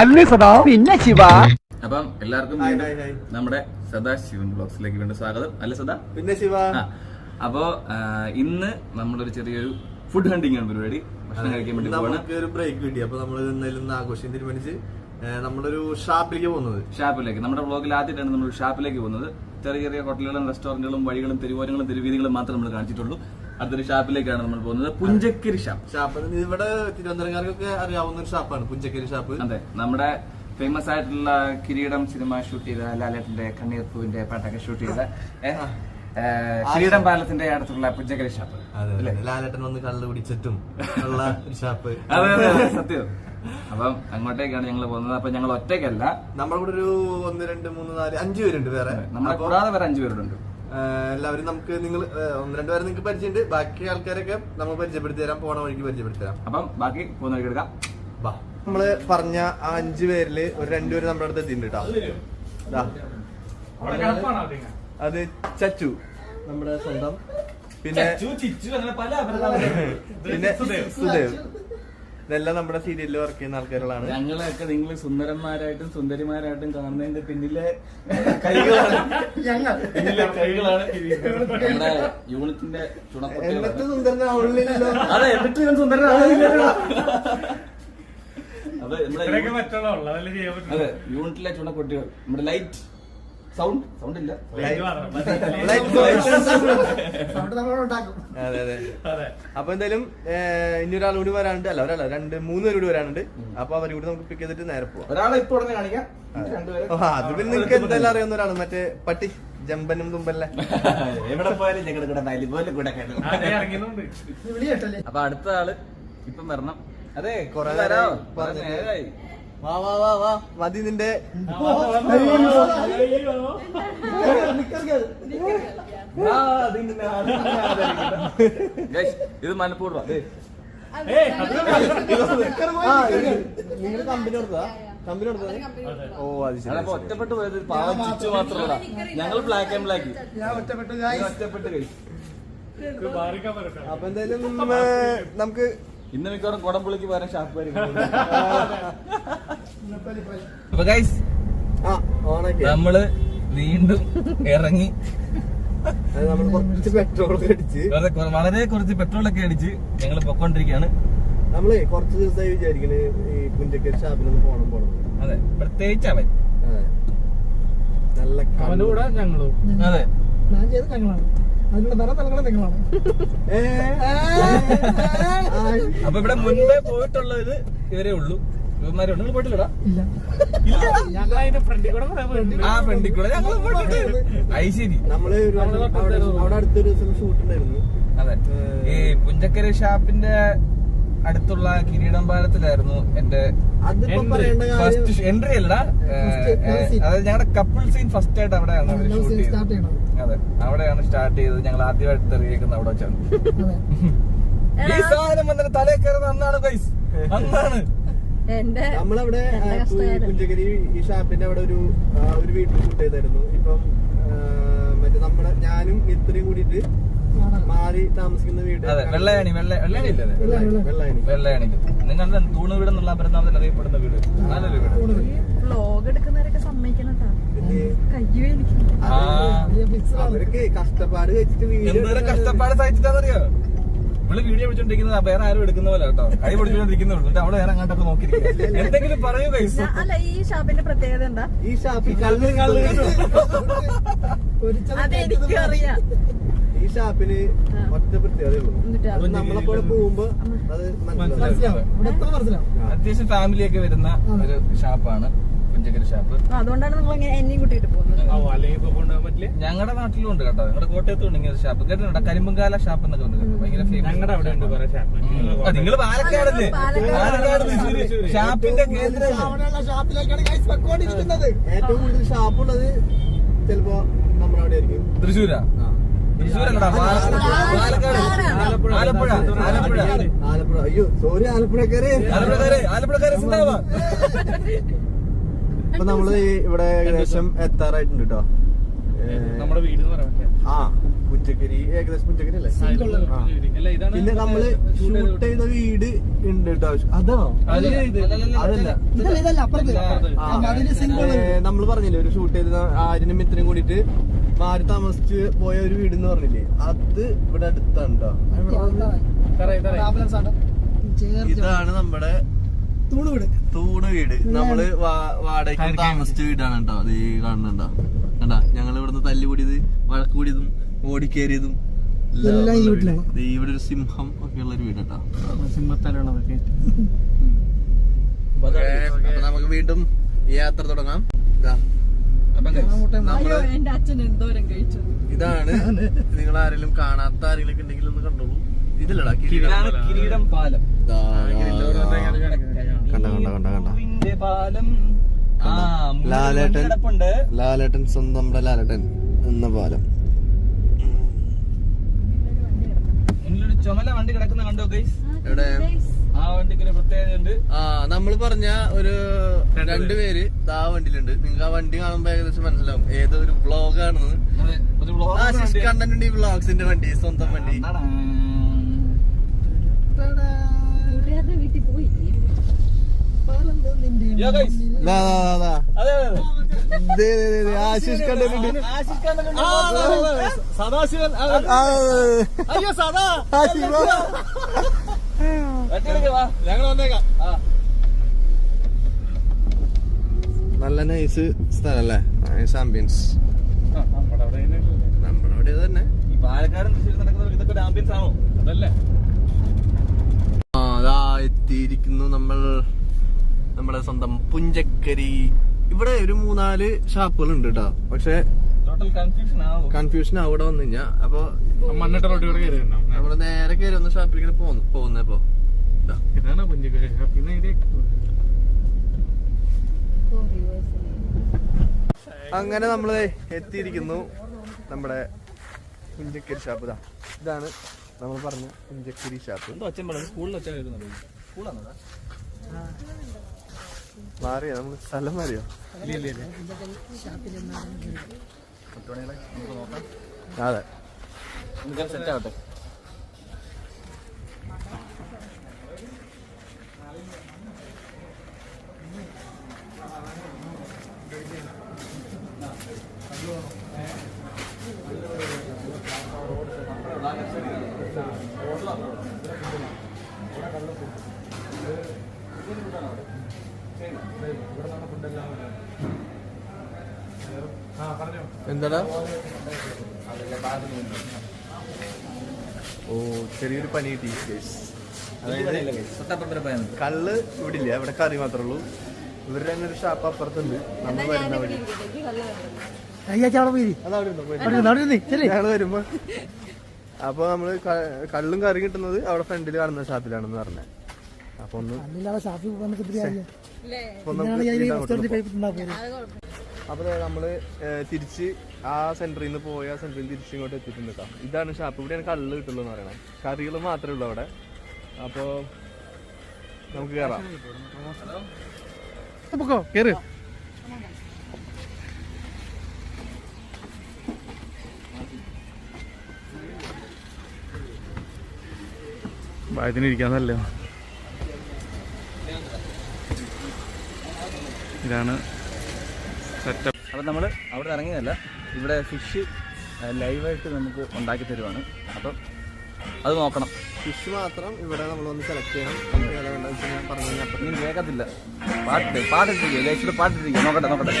അല്ലേ സദാ പിന്നെ ശിവ. അപ്പം എല്ലാവർക്കും നമ്മുടെ സദാ ശിവൻ ഹായ്. നമ്മുടെ സദാശിവൻ ബ്ലോഗ്സിലേക്ക് വീണ്ടും സ്വാഗതം. അല്ല സദാ? പിന്നെ ശിവ. അപ്പോ ഇന്ന് നമ്മളൊരു ചെറിയൊരു ഫുഡ് ഹണ്ടിങ് ആണ് പരിപാടി. ഭക്ഷണം കഴിക്കാൻ വേണ്ടി പോവാണ്. നമുക്ക് ഒരു ബ്രേക്ക് കിട്ടി. അപ്പൊ നമ്മൾ എന്തായാലും ഇന്ന് ആഘോഷം തീരുമാനിച്ച് നമ്മളൊരു ഷാപ്പിലേക്ക് പോകുന്നത്. ഷാപ്പിലേക്ക് നമ്മുടെ ബ്ലോഗിൽ ആദ്യമായിട്ടാണ് നമ്മൾ ഷാപ്പിലേക്ക് പോകുന്നത്. ചെറിയ ചെറിയ ഹോട്ടലുകളും റെസ്റ്റോറന്റുകളും വഴികളും തെരുവോരങ്ങളും തെരുവീതികളും മാത്രമേ നമ്മൾ കാണിച്ചിട്ടുള്ളൂ. അടുത്തൊരു ഷാപ്പിലേക്കാണ് നമ്മൾ പോകുന്നത്. പുഞ്ചക്കരി ഷാപ്പ്. ഷാപ്പ്. ഇവിടെ തിരുവനന്തപുരംകാർക്കൊക്കെ അറിയാവുന്ന ഒരു ഷാപ്പാണ് പുഞ്ചക്കരി ഷാപ്പ്. അതെ. നമ്മുടെ ഫേമസ് ആയിട്ടുള്ള കിരീടം സിനിമ ഷൂട്ട് ചെയ്ത ലാലേട്ടന്റെ കണ്ണീർപ്പൂവിന്റെ പാട്ടൊക്കെ ഷൂട്ട് ചെയ്ത കിരീടം പാലത്തിന്റെ അടുത്തുള്ള പുഞ്ചക്കരി ഷാപ്പ്. അതെ ലാലേട്ടൻ വന്ന് കള്ളു പിടിച്ചിട്ടും ഉള്ള ഷാപ്പ്. അതെ അതെ സത്യം. അപ്പം അങ്ങോട്ടേക്കാണ് ഞങ്ങൾ പോകുന്നത്. അപ്പൊ ഞങ്ങൾ ഒറ്റയ്ക്കല്ല. നമ്മുടെ കൂടെ ഒരു ഒന്ന് രണ്ട് മൂന്ന് നാല് അഞ്ചു പേരുണ്ട് വേറെ. നമ്മളെ കൂടാതെ വേറെ അഞ്ചു പേരുണ്ട്. എല്ലാവരും നമുക്ക് നിങ്ങൾ ഒന്ന് രണ്ട് പേരെ നിങ്ങൾക്ക് പരിചയമുണ്ട്. ബാക്കി ആൾക്കാരൊക്കെ നമ്മൾ പരിചയപ്പെടുത്തി തരാം. പോണ വഴിക്ക് പരിചയപ്പെടുത്തി തരാം. അപ്പം ബാക്കി പോകുന്ന വഴിക്ക് എടുക്കാം. ബാ നമ്മൾ പറഞ്ഞ ആ അഞ്ചു പേരിൽ ഒരു രണ്ടുപേര് നമ്മുടെ അടുത്ത് എത്തിയിട്ടുണ്ട് കേട്ടോ ദാ. അത് ചച്ചു നമ്മുടെ സ്വന്തം. പിന്നെ പിന്നെ സുദേവ്. ഇതെല്ലാം നമ്മുടെ സീരിയലിൽ വർക്ക് ചെയ്യുന്ന ആൾക്കാരുകളാണ്. ഞങ്ങളൊക്കെ നിങ്ങൾ സുന്ദരന്മാരായിട്ടും സുന്ദരിമാരായിട്ടും കാണുന്നതിന്റെ പിന്നിലെ കൈകളാണ്. പിന്നിലെ കൈകളാണ് നമ്മുടെ യൂണിറ്റിന്റെ ചുണക്കുട്ടികളാണ് എന്നിട്ട് സുന്ദരനാവുള്ളില്ലല്ലോ അതെ എന്നിട്ട് ഞാൻ നമ്മുടെ. അതെ യൂണിറ്റിലെ ചുണക്കുട്ടികൾ നമ്മുടെ ലൈറ്റ് സൗണ്ട് സൗണ്ട് ഇല്ല. അതെ അതെ. അതെ. അപ്പൊ എന്തായാലും ഇനി ഒരാൾ കൂടി വരാനുണ്ട്. അല്ല ഒരാളല്ല രണ്ട് മൂന്ന് പേര് കൂടി വരാനുണ്ട്. അപ്പൊ അവരും കൂടി നമുക്ക് പിക്ക് ചെയ്തിട്ട് നേരെ പോവാം. ഒരാളെ ഇപ്പൊ ഉടനെ കാണിക്കാം. അത്. പിന്നെ നിങ്ങൾക്ക് എന്തായാലും അറിയാവുന്ന ഒരാൾ മറ്റേ പട്ടി ജമ്പനും തുമ്പല്ലേ? എവിടെ പോയാലും ഞങ്ങളുടെ കൂടെ കൂടെ. അപ്പൊ അടുത്ത ആൾ ഇപ്പം വരണം. അതെ കുറെ നേരമായി. വാ വാ വാ വാ. മതി നിന്റെ. ഇത് മനഃപൂർവം നിങ്ങൾ കമ്പനി കൊടുത്തതാ? കമ്പനി കൊടുത്തത് ഓ അത് ശരി ഒറ്റപ്പെട്ട് പോയത് പാവം ചിച്ചു മാത്രമല്ല. ഞങ്ങൾ ബ്ലാക്ക് ആൻഡ് ബ്ലാക്ക് ഒറ്റപ്പെട്ട് കഴിച്ചു ഇത് മാറിക്കാൻ പറ്റട്ടെ. അപ്പൊ എന്തായാലും നമുക്ക് ഇന്ന് മിക്കവാറും കുടംപുള്ളിക്ക് പകരം ഷാപ്പ് അപ്പൊ ഗൈസ് നമ്മൾ വീണ്ടും ഇറങ്ങി. കുറച്ച് പെട്രോൾ അടിച്ച്. വളരെ കുറച്ച് പെട്രോൾ ഒക്കെ അടിച്ച് ഞങ്ങൾ പൊക്കോണ്ടിരിക്കുകയാണ് നമ്മൾ കുറച്ച് ദിവസമായി വിചാരിക്കണ് ഈ പുഞ്ചക്കരി ഷാപ്പിലൊന്ന് പോണം പോണം. അതെ പ്രത്യേകിച്ച് അവൻ. നല്ല അവന്റെ കൂടെ ഞങ്ങളും. അതെ. ഞാൻ ചെയ്ത് ഞങ്ങളാണ്. അതിനുള്ള ധനം നൽകണം നിങ്ങളാണ്. അപ്പൊ ഇവിടെ മുൻപേ പോയിട്ടുള്ളത് ഇവരേ ഉള്ളൂ. ഇവന്മാരുണ്ട് പോയിട്ടില്ലടാ? ഇല്ല. ഞങ്ങൾ അതിന്റെ ഫ്രണ്ടിൽ കൂടെ ആ ഫ്രണ്ടിൽ കൂടെ. ഞങ്ങൾ പോയിട്ടുണ്ട്. ഐശ്ശേരി നമ്മൾ ഒരു അവിടെ അടുത്തൊരു ദിവസം ഷൂട്ട് ഉണ്ടായിരുന്നു. അതെ. ഈ പുഞ്ചക്കര ഷാപ്പിന്റെ അടുത്തുള്ള കിരീടം പാലത്തിലായിരുന്നു എന്റെ. ഫസ്റ്റ് എൻട്രി അല്ല. അതായത് ഞങ്ങളുടെ കപ്പിൾ സീൻ ഫസ്റ്റ് ആയിട്ട് അവിടെയാണ് ഷൂട്ട് ചെയ്തത്. അതെ. അവിടെയാണ് സ്റ്റാർട്ട് ചെയ്തത്. ഞങ്ങൾ ആദ്യമായിട്ട് തെറിയേക്കുന്നത് അവിടെ വെച്ചാണ്. അതെ. ഈ സാധനം വന്നിട്ട് തലേ കയറുന്ന അന്നാണ് ഗൈസ് അന്നാണ്. നമ്മളവിടെ ആ, എന്റെ പു- ഈ ഷാപ്പിന്റെ അവിടെ ഒരു ഒരു വീട്ടിൽ ഷൂട്ട് ചെയ്തായിരുന്നു. ഇപ്പം മറ്റേ നമ്മുടെ ഞാനും ഇത്രയും കൂടിയിട്ട് മാറി താമസിക്കുന്ന വീട് അതെ വെള്ളയാണി വെള്ള വെള്ളയാണി? വെള്ളായണി, വെള്ളായണി. വെള്ളയാണിൽ നിങ്ങളുടെ തൂണ് വീട് എന്നുള്ള പരന്നാമത്തിൽ അറിയപ്പെടുന്ന വീട്? നല്ലൊരു വീട് വ്ലോഗ് എടുക്കുന്നവരൊക്കെ സമ്മതിക്കണം അവർക്ക് കഷ്ടപ്പാട് എന്തോരം കഷ്ടപ്പാട് സഹിച്ചിട്ടാന്നറിയോ? ഇവൾ വീഡിയോ പിടിച്ചോണ്ടിരിക്കുന്നത് വേറെ ആരും എടുക്കുന്ന പോലെ കേട്ടോ. കൈ പിടിച്ചോണ്ടിരിക്കുന്നുള്ളൂ അവൾ വേറെ അങ്ങോട്ടൊക്കെ എന്തെങ്കിലും പറയൂ കൈസ് അല്ല ഈ ഷാപ്പിന്റെ പ്രത്യേകത എന്താ? ഈ ഷാപ്പിൽ കള്ള് കള്ള് അതെനിക്കും അറിയാം. ഈ ഷാപ്പിന്. ഒറ്റ അത് നമ്മളെപ്പോലെ പോകുമ്പോ മനസ്സിലാവും. അത്യാവശ്യം ഫാമിലി ഒക്കെ വരുന്ന ഒരു ഷാപ്പാണ്. ഷാപ്പ് ആ, അതുകൊണ്ടാണ് നിങ്ങൾ ഇങ്ങനെ എന്നെയും കൂട്ടിയിട്ട് പോകുന്നത് ഞങ്ങളുടെ നാട്ടിലും ഉണ്ട് കേട്ടോ ഞങ്ങളുടെ കോട്ടയത്തും ഉണ്ട് ഇങ്ങനെ ഷാപ്പ് കേട്ടിട്ടുണ്ടോ കരിമ്പങ്കാല ഷാപ്പ് എന്നൊക്കെ ഉണ്ട്. ഭയങ്കര ഫേമസ് അവിടെ ഉണ്ട് കുറെ ഷാപ്പ് നിങ്ങൾ പാലക്കാടല്ലേ പാലക്കാട്. ഷാപ്പിന്റെ കേന്ദ്രം ഷാപ്പിലേക്കാണ് ഗൈസ് വെക്കോണ്ടിരിക്കുന്നത് ഏറ്റവും കൂടുതൽ ഷാപ്പുള്ളത് ചിലപ്പോ നമ്മുടെ അവിടെ ആയിരിക്കും തൃശ്ശൂരാ തൃശ്ശൂരല്ലടാ പാലക്കാട് ആലപ്പുഴ ആലപ്പുഴ ആലപ്പുഴ ആലപ്പുഴ അയ്യോ സോറി ആലപ്പുഴക്കാരെ ആലപ്പുഴക്കാരെ ആലപ്പുഴക്കാരെ സിന്ദാബാദ് ഇപ്പൊ നമ്മൾ ഇവിടെ ഏകദേശം എത്താറായിട്ടുണ്ട് കേട്ടോ നമ്മുടെ വീട് എന്ന് പറയാൻ ആ പുച്ചക്കരി ഏകദേശം പുച്ചക്കരി അല്ലേ? അല്ല ഇതാണ് പിന്നെ നമ്മൾ ഷൂട്ട് ചെയ്ത വീട് ഉണ്ട് കേട്ടോ അതാണോ. അതല്ല ഇതല്ല ഇതല്ല അപ്പുറത്ത്. ആ, ആ, സിംഗിൾ നമ്മൾ പറഞ്ഞില്ലേ ഒരു ഷൂട്ട് ചെയ്ത ആര്യനും മിത്രനും കൂടിട്ട് മാറി താമസിച്ച് പോയ ഒരു വീട് എന്ന് പറഞ്ഞില്ലേ? അത് ഇവിടെ അടുത്താണ് കേട്ടോ ഇതാണ് നമ്മുടെ തൂണ് വീട്. തൂണ് വീട്. നമ്മൾ വാടക താമസിച്ച വീടാണ് കേട്ടോ. അത് കാണുന്നുണ്ടോ? കണ്ടാ? ഞങ്ങൾ ഇവിടുന്ന് തല്ലുകൂടിയത് വഴക്ക് കൂടിയതും ഓടിക്കേറിയതും എല്ലാം ഈ വീട്ടിലാണ്. ദേ ഇവിടെ ഒരു സിംഹം ഒക്കെ ഉള്ള ഒരു വീട് കേട്ടോ സിംഹത്തലയുള്ളതൊക്കെ അപ്പൊ നമുക്ക് വീണ്ടും ഈ യാത്ര തുടങ്ങാം. ഇതാണ്. നിങ്ങൾ ആരെങ്കിലും കാണാത്ത ആരെങ്കിലും ഉണ്ടെങ്കിൽ ഒന്ന് കണ്ടോളൂ. ഇതിലടാ കിരീടം പാലം. കണ്ട കണ്ട കണ്ട കണ്ട. ലാലേട്ടൻ. ലാലേട്ടൻ സ്വന്തം നമ്മുടെ ലാലേട്ടൻ എന്ന പാലം. നമ്മൾ ചുമല വണ്ടി കിടക്കുന്ന കണ്ടോ ഗൈസ് എവിടെ? ആ വണ്ടിക്ക് ഒരു പ്രത്യേകതയുണ്ട്. ആ നമ്മൾ പറഞ്ഞ ഒരു രണ്ടുപേര് ആ വണ്ടിയിലുണ്ട്. നിങ്ങൾക്ക് ആ വണ്ടി കാണുമ്പോ ഏകദേശം മനസ്സിലാവും. ഏതൊരു ബ്ലോഗ് ആണെന്ന്. ഉണ്ട് ഈ ബ്ലോഗ്സിന്റെ വണ്ടി സ്വന്തം വണ്ടി. ആശിഷ് ആ. സദാശിവൻ ആ, ആ, അയ്യോ സദാ. ഞങ്ങൾ വന്നേക്കാം. നല്ല നൈസ് സ്ഥലല്ലേ? നൈസ് ആംബിയൻസ് ആ, നമ്മുടെ അവിടെ തന്നെ പാലക്കാട് നടക്കുന്നവർക്ക് ഇതൊക്കെ ആംബിയൻസ് ആണോ? അതല്ലേ. ആ എത്തിയിരിക്കുന്നു നമ്മൾ നമ്മുടെ സ്വന്തം പുഞ്ചക്കരി. ഇവിടെ ഒരു മൂന്നാൽ ഷാപ്പുകൾ ഉണ്ട് കേട്ടോ പക്ഷെ ടോട്ടൽ കൺഫ്യൂഷൻ അവിടെ വന്നു കഴിഞ്ഞാ അപ്പൊ മണ്ണിട്ട റോഡ് കൂടെ കയറി വരണം. നമ്മൾ നേരെ കയറി വന്ന ഷാപ്പിലേക്ക് പോന്നു പോകുന്നപ്പോ ഇതാ. ഇതാണ് പുഞ്ചക്കരി അങ്ങനെ നമ്മൾ എത്തിയിരിക്കുന്നു നമ്മുടെ പുഞ്ചക്കരി ഷാപ്പ് ഇതാ. ഇതാണ് നമ്മൾ പറഞ്ഞ പുഞ്ചക്കരി ഷാപ്പ് എന്തോ അച്ഛൻ പറഞ്ഞു സ്കൂളിൽ വരുന്നത്. സ്കൂളാണോ? മാറിയോ? നമുക്ക് സ്ഥലം മാറിയോ? അതെ. സെറ്റ് ആവട്ടെ എന്താടാ? ഓ ചെറിയൊരു പനി കിട്ടി. അതായത് കള്ള് ഇവിടെ ഇല്ല ഇവിടെ കറി മാത്രമേ ഉള്ളൂ. ഇവരുടെ തന്നെ ഒരു ഷാപ്പ് അപ്പുറത്തുണ്ട്. നമ്മൾ വരുന്ന വഴി. ഞങ്ങൾ വരുമ്പോ. അപ്പൊ നമ്മൾ കള്ളും കറി കിട്ടുന്നത് അവിടെ ഫ്രണ്ടിൽ കാണുന്ന ഷാപ്പിലാണെന്ന് പറഞ്ഞത് അപ്പൊ ഒന്ന് ഷാപ്പിൽ അപ്പൊ നമ്മൾ തിരിച്ച് ആ സെന്ററിൽ നിന്ന് പോയി ആ സെന്ററിൽ തിരിച്ച് ഇങ്ങോട്ട് എത്തിയിട്ടുണ്ട് കേട്ടോ ഇതാണ് ഷാപ്പ്. ഇവിടെയാണ് കള്ള് കിട്ടുള്ളൂ എന്ന് പറയണേ. കറികൾ മാത്രമേ ഉള്ളൂ അവിടെ. അപ്പൊ നമുക്ക് കേറാം. പൊക്കോ കേറ്. ഇതാണ് സെറ്റപ്പ് അപ്പം നമ്മൾ അവിടെ ഇറങ്ങിയതല്ല ഇവിടെ ഫിഷ് ലൈവായിട്ട് നമുക്ക് ഉണ്ടാക്കി തരുവാണ്. അപ്പം അത് നോക്കണം. ഫിഷ് മാത്രം ഇവിടെ നമ്മൾ ഒന്ന് സെലക്ട് ചെയ്യണം. നമുക്ക് പറഞ്ഞു കഴിഞ്ഞാൽ ഇനി കേൾക്കത്തില്ല പാട്ട് പാട്ടിട്ടിരിക്കുക ലൈഫിൽ പാട്ടിട്ടിരിക്കുക നോക്കട്ടെ നോക്കട്ടെ.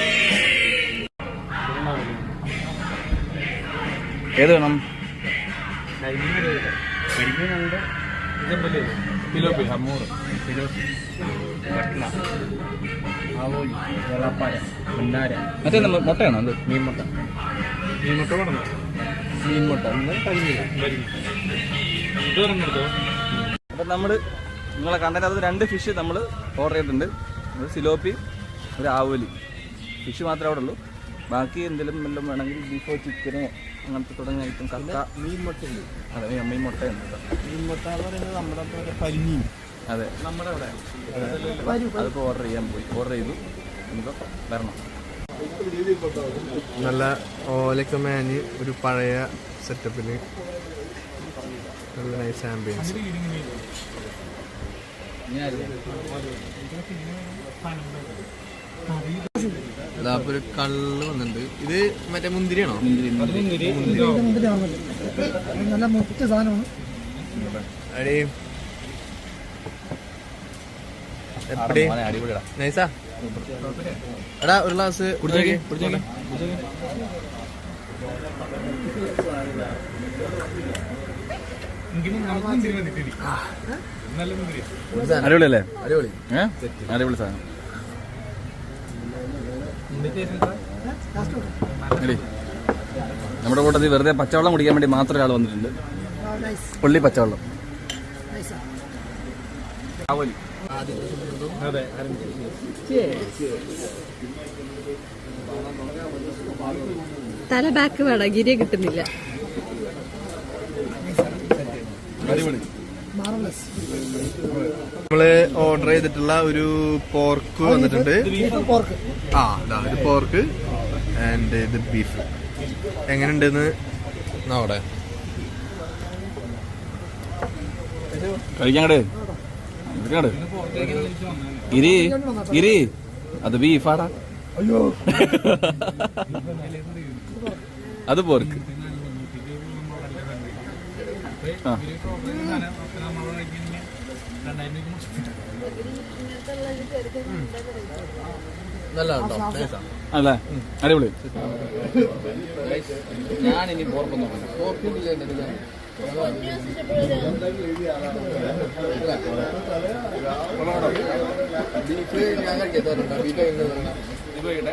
ഏത് വേണം? ഫിലോപ്പി ഹമ്മൂറ് മറ്റേ നമ്മ- മുട്ടയാണോ അത്? മീൻ മുട്ട. മീൻ മുട്ട വേണം മീൻ മുട്ട. ഇന്ന് കഴിഞ്ഞില്ല ഇത് പറഞ്ഞെടുത്തോ അപ്പം നമ്മൾ നിങ്ങളെ കണ്ടതിനകത്ത് രണ്ട് ഫിഷ് നമ്മൾ ഓർഡർ ചെയ്തിട്ടുണ്ട്. ഒരു സിലോപ്പി ഒരു ആവോലി. ഫിഷ് മാത്രമേ അവിടെ ഉള്ളൂ. ബാക്കി എന്തെങ്കിലും വല്ലതും വേണമെങ്കിൽ ബീഫോ ചിക്കനോ അങ്ങനത്തെ തുടങ്ങിയ ഐറ്റം കക്ക മീൻ മുട്ടയുണ്ട്. അതെ മീൻ മുട്ടയുണ്ട് മീൻ മുട്ട എന്ന് പറയുന്നത് നമ്മുടെ പരിമീൻ അതെ. നമ്മുടെ അവിടെ. അതിപ്പോൾ ഓർഡർ ചെയ്യാൻ പോയി. ഓർഡർ ചെയ്തു. നമുക്ക് വരണം. നല്ല ഓലൊക്കെ മേഞ്ഞ് ഒരു പഴയ സെറ്റപ്പിൽ നല്ല നൈസ് ആംബിയൻസ് അപ്പൊ ഒരു കള്ള് വന്നിട്ടുണ്ട്. ഇത് മറ്റേ മുന്തിരിയാണോ? നല്ല മുത്ത സാധനമാണ്. നൈസാ എടാ ഒരു ഗ്ലാസ് കുടിച്ചോക്കെ അടിപൊളിയല്ലേ? അടിപൊളി. അടിപൊളി സാധനം. നമ്മുടെ കൂട്ടത്തിൽ വെറുതെ പച്ചവെള്ളം കുടിക്കാൻ വേണ്ടി മാത്രം ഒരാൾ വന്നിട്ടുണ്ട്. പുള്ളി പച്ചവെള്ളം. നൈസാ തല ബാക്ക് വേണം ഗിരിയെ കിട്ടുന്നില്ല. അടിപൊളി. നമ്മൾ ഓർഡർ ചെയ്തിട്ടുള്ള ഒരു പോർക്ക് വന്നിട്ടുണ്ട്. ആ ഇതാ ഇത് പോർക്ക് ആൻഡ് ഇത് ബീഫ് എങ്ങനെയുണ്ടെന്ന് നോടെ കഴിക്കാങ്ങട് ഗിരി ഗിരി അത് ബീഫാടാ അയ്യോ. അത് പോർക്ക് ആ നല്ല കേട്ടോ നൈസാ അല്ലേ? അടിപൊളി. ഞാൻ ഇനി പോർക്ക് നോക്കണം ബീഫ് ഞാൻ കഴിക്കാറുണ്ട് ബീഫ് എങ്ങനെ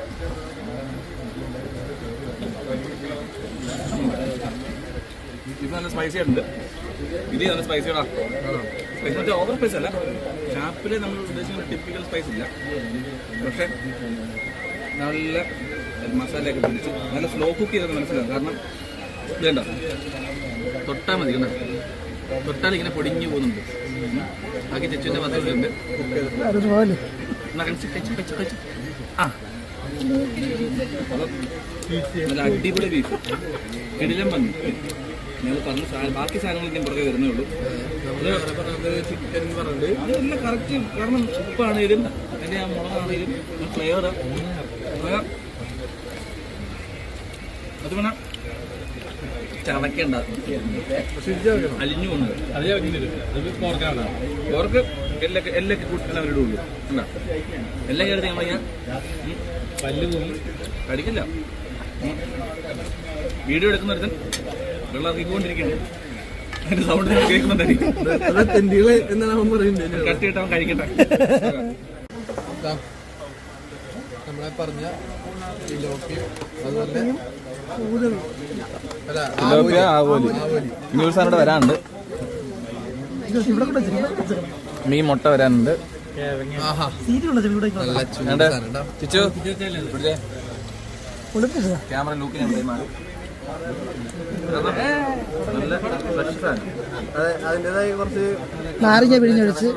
ഇത് നല്ല സ്പൈസി ഉണ്ട് ഇത് നല്ല സ്പൈസിയാടാ സ്പൈസി മറ്റേ ഓവർ സ്പൈസ് അല്ല. ഷാപ്പിൽ നമ്മൾ ഉദ്ദേശിക്കുന്ന ടിപ്പിക്കൽ സ്പൈസ് ഇല്ല. പക്ഷെ നല്ല മസാലയൊക്കെ പിടിച്ച് നല്ല സ്ലോ കുക്ക് ചെയ്തൊക്കെ മനസ്സിലാവും. കാരണം വേണ്ട തൊട്ടാൽ മതി കണ്ടോ? തൊട്ടാൽ ഇങ്ങനെ പൊടിഞ്ഞു പോകുന്നുണ്ട്. ബാക്കി ചെച്ചുവിന്റെ പദ്ധതിയുണ്ട് ആ. നല്ല അടിപൊളി ബീഫ് കിടിലം വന്നു ഞങ്ങൾ പറഞ്ഞ സാധനം ബാക്കി സാധനങ്ങൾ ഞാൻ പുറകെ വരുന്നേ ഉള്ളൂ. ചിക്കൻ പറഞ്ഞിട്ട് അതെല്ലാം കറക്റ്റ് കാരണം ഉപ്പാണേലും അതിന്റെ ആ മുളകാണേലും ഫ്ലേവർ അത് വേണം. ചവയ്ക്കണ്ട അലിഞ്ഞു അവരിടുള്ളൂ കണ്ടാ? എല്ലാം കയറി നമ്മൾ ഞാൻ കടിക്കില്ല. ഉം. വീഡിയോ എടുക്കുന്ന ഒരുത്തൻ വെള്ളം ഇറക്കിക്കൊണ്ടിരിക്കുകയാണ് അതിന്റെ സൗണ്ട് കേൾക്കുന്നുണ്ടായിരിക്കും അത് തെണ്ടികൾ എന്നാണ് അവൻ പറയുന്നത് കട്ടിയിട്ട് അവൻ കഴിക്കട്ടെ. നമ്മളെ പറഞ്ഞ ഇനി വരാനുണ്ട്. മീൻ മുട്ട വരാനുണ്ട്. ചിച്ചു ക്യാമറ ലൂക്ക് അതിന്റെതായി കുറച്ച് നാരങ്ങ പിഴിഞ്ഞൊഴിച്ച്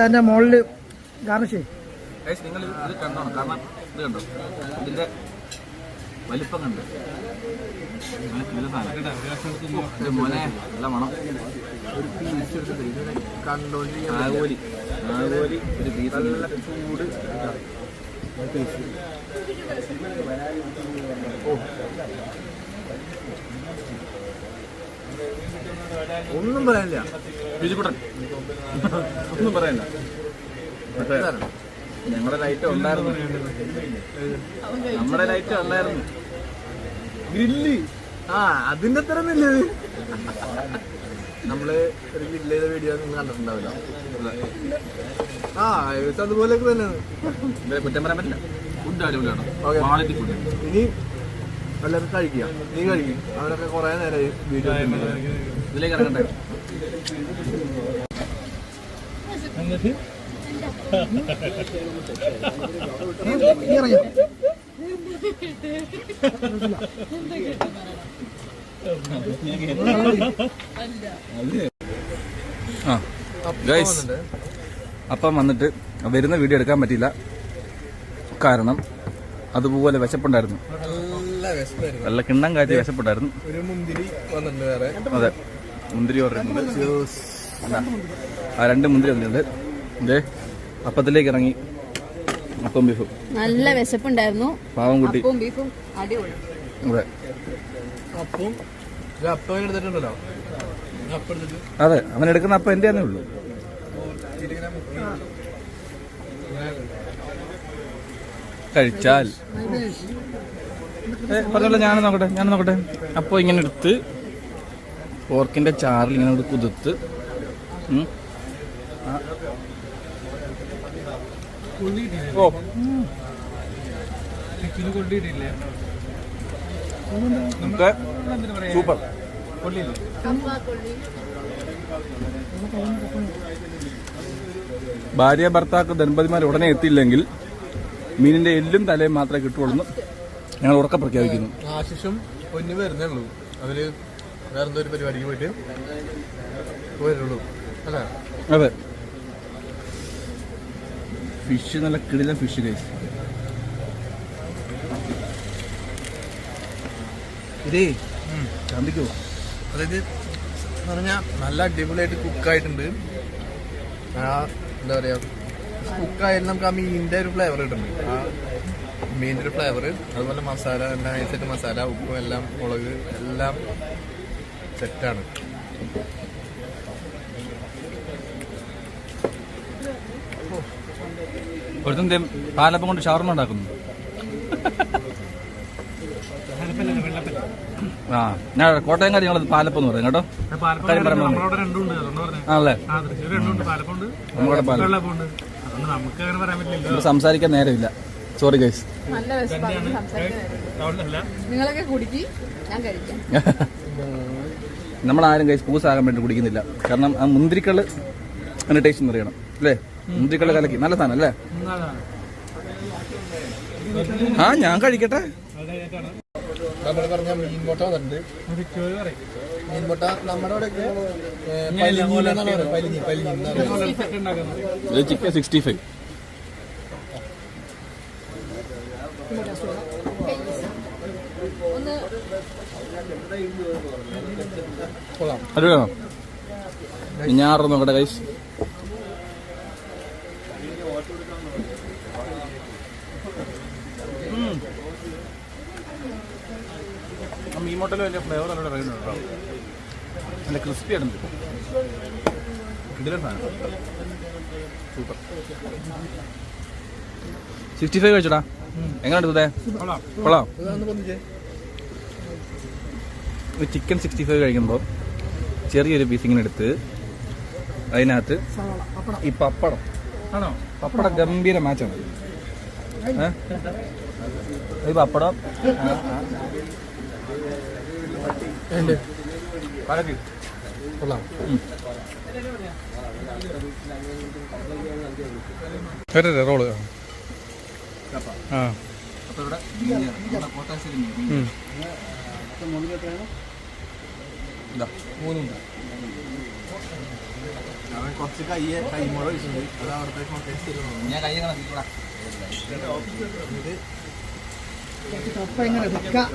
എന്റെ മോളിൽ മറ്റേ ഗാർണിഷ് നിങ്ങൾ ഇത് കണ്ടോ കാരണം ഇത് കണ്ടോ? ഇതിന്റെ വലിപ്പം കണ്ട് മോനെ നല്ല മണം. ആകോലി ആകോലി ഒരു നല്ല ചൂട് ഒന്നും പറയാനില്ല. ബിജുക്കുട്ടൻ. ഒന്നും പറയാനില്ല ഞങ്ങളുടെ ലൈറ്റ് ഉണ്ടായിരുന്നു. നമ്മുടെ ലൈറ്റ് ഉണ്ടായിരുന്നു. ഗ്രില്ല്. ആ അതിന്റെ അത്ര നമ്മൾ ഒരു ഗ്രില്ല് ചെയ്ത വീഡിയോ നിങ്ങൾ കണ്ടിട്ടുണ്ടാവില്ല. ആ ഏകദേശം അതുപോലെയൊക്കെ തന്നെയാണ്. ഇവരെ കുറ്റം പറയാൻ പറ്റില്ല. ഫുഡ് അടിപൊളിയാണ്. ക്വാളിറ്റി ഫുഡ് ഇനി എല്ലാവരും കഴിക്കുക. നീ കഴിക്കും. അവരൊക്കെ കുറെ നേരമായി വീഡിയോ ഇതിലേക്ക് ഇറങ്ങട്ടെ. ഇറങ്ങിയോ ആ. അപ്പം വന്നിട്ട് വരുന്ന വീഡിയോ എടുക്കാൻ പറ്റിയില്ല. കാരണം അതുപോലെ വിശപ്പുണ്ടായിരുന്നു. നല്ല കിണ്ണം കാറ്റി വിശപ്പുണ്ടായിരുന്നു. അതെ മുന്തിരി ഓർഡർ ആ രണ്ട് മുന്തിരി വന്നിട്ടുണ്ട്. ഇതേ അപ്പത്തിലേക്ക് ഇറങ്ങി അപ്പം ബീഫും നല്ല വിശപ്പുണ്ടായിരുന്നു. പാവം കുട്ടി. അപ്പവും ബീഫും അടിപൊളി. അതെ അപ്പം അപ്പം എടുത്തിട്ടുണ്ടല്ലോ. അപ്പം അതെ അവൻ എടുക്കുന്ന അപ്പം എന്റെ തന്നെ ഉള്ളൂ. കഴിച്ചാൽ. പറഞ്ഞല്ലോ ഞാൻ നോക്കട്ടെ ഞാൻ നോക്കട്ടെ. അപ്പോൾ ഇങ്ങനെ എടുത്ത് പോർക്കിന്റെ ചാറിൽ ഇങ്ങനെ കുതിർത്ത് നമുക്ക് സൂപ്പർ. ഭാര്യ ഭർത്താക്ക് ദമ്പതിമാർ ഉടനെ എത്തിയില്ലെങ്കിൽ മീനിന്റെ എല്ലും തലയും മാത്രമേ കിട്ടുള്ളൂ ഞങ്ങൾ ഉറക്കം പ്രഖ്യാപിക്കുന്നു. ആശിഷും പൊന്നു വരുന്നേ ഉള്ളൂ. അവർ വേറെന്തോ ഒരു പരിപാടിക്ക് പോയിട്ട് വരുള്ളൂ അല്ലേ അതെ. ഫിഷ് നല്ല കിടില ഫിഷ് കൈസ് ഇതേ ചന്തിക്കോ അതായത് എന്ന് പറഞ്ഞാൽ നല്ല അടിപൊളിയായിട്ട് കുക്കായിട്ടുണ്ട് ആ എന്താ പറയാ കുക്കായാലും നമുക്ക് ആ മീനിന്റെ ഒരു ഫ്ലേവർ കിട്ടുന്നുണ്ട് ആ മീനിന്റെ ഒരു ഫ്ലേവർ അതുപോലെ മസാല നൈസായിട്ട് മസാല ഉപ്പും എല്ലാം മുളക് എല്ലാം സെറ്റാണ് ഒരുത്തൻ പാലപ്പം കൊണ്ട് ഷവർമ ഉണ്ടാക്കുന്നു. ആ ഞാൻ കാര്യം ഞങ്ങൾ പാലപ്പം എന്ന് പറയും കേട്ടോ. ആണല്ലേ? നമ്മുടെ പാലപ്പം. സംസാരിക്കാൻ നേരമില്ല. സോറി ഗൈസ് നല്ല വിശപ്പാണ്. സംസാരിക്കുന്നത് അതുകൊണ്ടല്ല നിങ്ങളൊക്കെ കുടിക്കി ഞാൻ കഴിക്കാം. നമ്മളാരും കൈസ് പൂസാകാൻ വേണ്ടി കുടിക്കുന്നില്ല. കാരണം ആ മുന്തിരിക്കൾ അതിന്റെ ടേസ്റ്റ് അറിയണം അല്ലേ മുന്തിരിക്കൾ കലക്കി. നല്ല സാധനം അല്ലേ ആ ഞാൻ കഴിക്കട്ടെ. നമ്മൾ പറഞ്ഞ മീൻ മുട്ട വന്നിട്ടുണ്ട്. മീൻ മുട്ട നമ്മുടെ അവിടെ ചിക്കൻ സിക്സ്റ്റി ഫൈവ്. കൊള്ളാം. നോക്കട്ടെ കൈസ് മീമോട്ടലും വലിയ ഫ്ലേവർ അവിടെ കേട്ടോ. നല്ല ക്രിസ്പി ആയിട്ടുണ്ട് ഇതിലെ സാധനം. സൂപ്പർ സിക്സ്റ്റി ഫൈവ് കഴിച്ചോടാ എങ്ങനെയുണ്ട് ഇതേ? കൊള്ളാം. ചിക്കൻ സിക്സ്റ്റി ഫൈവ് കഴിക്കുമ്പോൾ ചെറിയൊരു പീസ് ഇങ്ങനെ എടുത്ത് അതിനകത്ത് ഈ പപ്പടം. ആണോ? പപ്പടം ഗംഭീര മാച്ചാണ് ഈ പപ്പടം. ഉണ്ട്. കൊള്ളാം റോൾ ആ അപ്പൊ ഇവിടെ കോട്ടാശ്ശേരി മീൻ. ഇതാ. മൂന്നുണ്ട് കുറച്ച് കയ്യെ കൈമുള വെച്ചിട്ടുണ്ട് അത് അവിടുത്തെ കോട്ടയത്ത് തരുന്നു ഞാൻ കൈ തിരിക്കടാ. കപ്പ ഇങ്ങനെ എടുക്കാം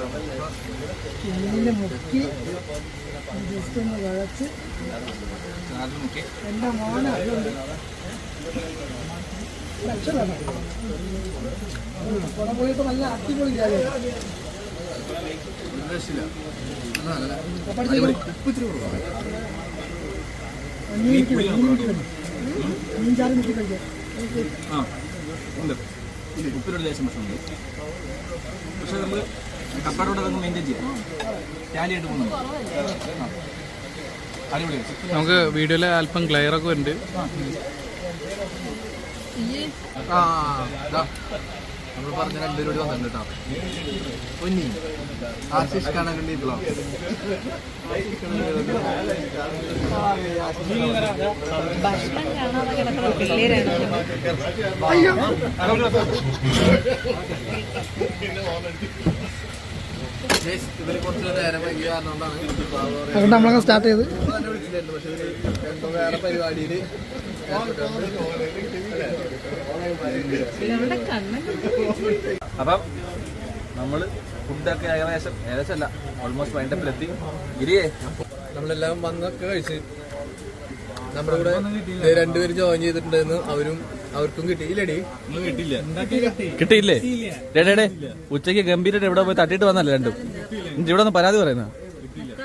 എല്ലാം മുക്കി ജസ്റ്റ് ഒന്ന് വഴച്ച്. എന്റെ മോനെ അതുകൊണ്ട് കുട പോയിട്ട് നല്ല അടിപൊളി മീൻ ചാറ് മുക്കി കഴിക്കാം ആ ഉണ്ട് ഉപ്പിനൊരു ദേശം പ്രശ്നമുണ്ട് പക്ഷെ നമ്മൾ കപ്പാടോടെ നമുക്ക് മെയിന്റെയിൻ ചെയ്യാം. ടാലി ആയിട്ട് പോകുന്നുണ്ട്. ആ. അടിപൊളിയാണ് നമുക്ക് വീഡിയോയിൽ അല്പം ക്ലിയർ ഒക്കെ ഉണ്ട് ആ. നമ്മൾ പറഞ്ഞ രണ്ടുപേരോട് വന്നിട്ടുണ്ട് കേട്ടോ. പൊന്നി ആശിഷ് വൈകി കാരണം കൊണ്ടാണ് അതുകൊണ്ട് നമ്മളങ്ങ് സ്റ്റാർട്ട് ചെയ്ത്. പക്ഷെ എന്തോ വേറെ കണ്ണൻ അപ്പം നമ്മൾ ഫുഡൊക്കെ ഏകദേശം ഏകദേശം അല്ല ഓൾമോസ്റ്റ് വൈൻഡപ്പിലെത്തി ഗിരിയേ. നമ്മളെല്ലാം വന്നൊക്കെ കഴിച്ച് നമ്മുടെ കൂടെ രണ്ടുപേരും ജോയിൻ ചെയ്തിട്ടുണ്ടായിരുന്നു അവരും അവർക്കും കിട്ടിയില്ലടി? കിട്ടിയില്ലേ. ഡേടേ ഉച്ചയ്ക്ക് ഗംഭീരമായിട്ട് എവിടെ പോയി തട്ടിട്ട് വന്നല്ലേ രണ്ടും? എന്നിട്ട് ഇവിടെ ഒന്ന് പരാതി പറയുന്ന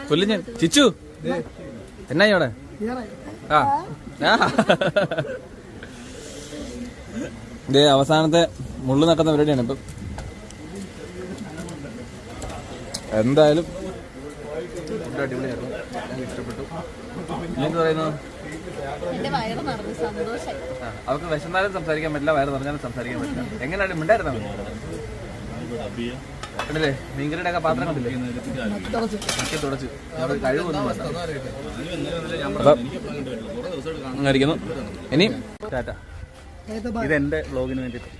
കൊല്ലു ഞാൻ ചിച്ചു. എന്നായി അവിടെ? ആ. ദേ അവസാനത്തെ മുള്ളു നടക്കുന്ന പരിപാടിയാണ് ഇപ്പം. എന്തായാലും ഫുഡ് അടിപൊളിയായിരുന്നു. എനിക്ക് ഇഷ്ടപ്പെട്ടു. പറയുന്നു? അവർക്ക് വിശന്നാലും സംസാരിക്കാൻ പറ്റില്ല വയറ് നിറഞ്ഞാലും സംസാരിക്കാൻ പറ്റില്ല. എങ്ങനെയാണ് മിണ്ടായിരുന്നോ? കണ്ടില്ലേ? മീൻകറിയുടെ ഒക്കെ പാത്രം കണ്ടില്ലേ? തുടച്ച്. കഴിവൊന്നും ഇനി? ടാറ്റ. ഇതെന്റെ ബ്ലോഗിന് വേണ്ടിട്ട്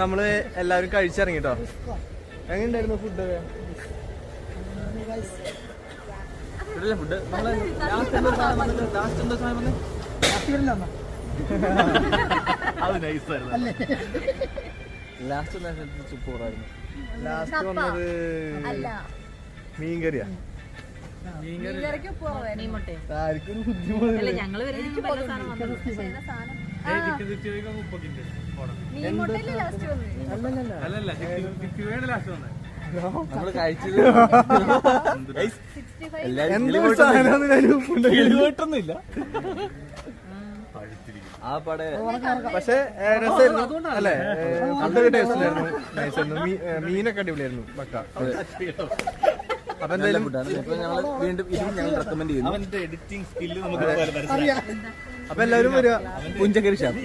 നമ്മൾ എല്ലാവരും കഴിച്ചിറങ്ങിട്ടോ? എങ്ങനെയുണ്ടായിരുന്നു ഫുഡ് ഫുഡ് നമ്മളെ ലാസ്റ്റ് എന്താ അത് നൈസായിരുന്നു ലാസ്റ്റ് സൂപ്പറായിരുന്നു ലാസ്റ്റ് വന്നത് മീൻകറിയാ. ആർക്കും നമ്മൾ കഴിച്ചത് എല്ലാരും എന്തോ കിളി സാധനം പോയിട്ടൊന്നുമില്ല ആ പടെ പക്ഷേ രസമായിരുന്നു. അല്ലേ? ടേസ്റ്റ് ആയിരുന്നു ഏ, മീനൊക്കെ അടിപൊളിയായിരുന്നു. പക്ക അപ്പൊ എന്തായാലും ഇപ്പൊ വീണ്ടും ഇതും ഞങ്ങൾ റെക്കമെൻഡ് ചെയ്യുന്നു. അപ്പൊ എല്ലാവരും വരിക പുഞ്ചക്കരി ഷാപ്പ്.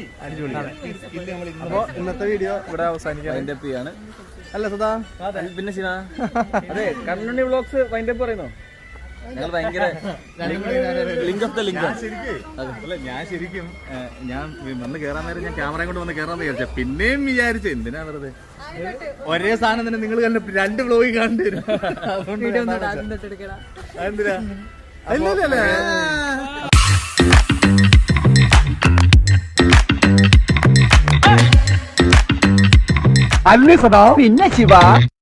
അപ്പൊ ഇന്നത്തെ വീഡിയോ ഇവിടെ അവസാനിക്കാം വൈൻഡ് അപ്പ് ചെയ്യാണ്. അല്ല സദാ. പിന്നെ അതെ കണ്ണുണ്ണി വ്ളോഗ്സ് വൈൻഡപ്പ് പറയുന്നോ? ഞങ്ങൾ ഭയങ്കര ലിങ്ക് ഓഫ് ദ ലിങ്ക് അല്ല ഞാൻ ശരിക്കും ഞാൻ വന്ന് കേറാൻ നേരം ഞാൻ ക്യാമറയും കൊണ്ട് വന്ന് കേറാന്ന് വിചാരിച്ച. പിന്നെയും വിചാരിച്ചു എന്തിനാ വെറുതെ? ഒരേ സാധനം തന്നെ നിങ്ങൾ കണ്ട രണ്ട് വ്ലോഗ് കണ്ടു തരും അല്ലല്ലേ അല്ലേ സദാ പിന്നെ ശിവ.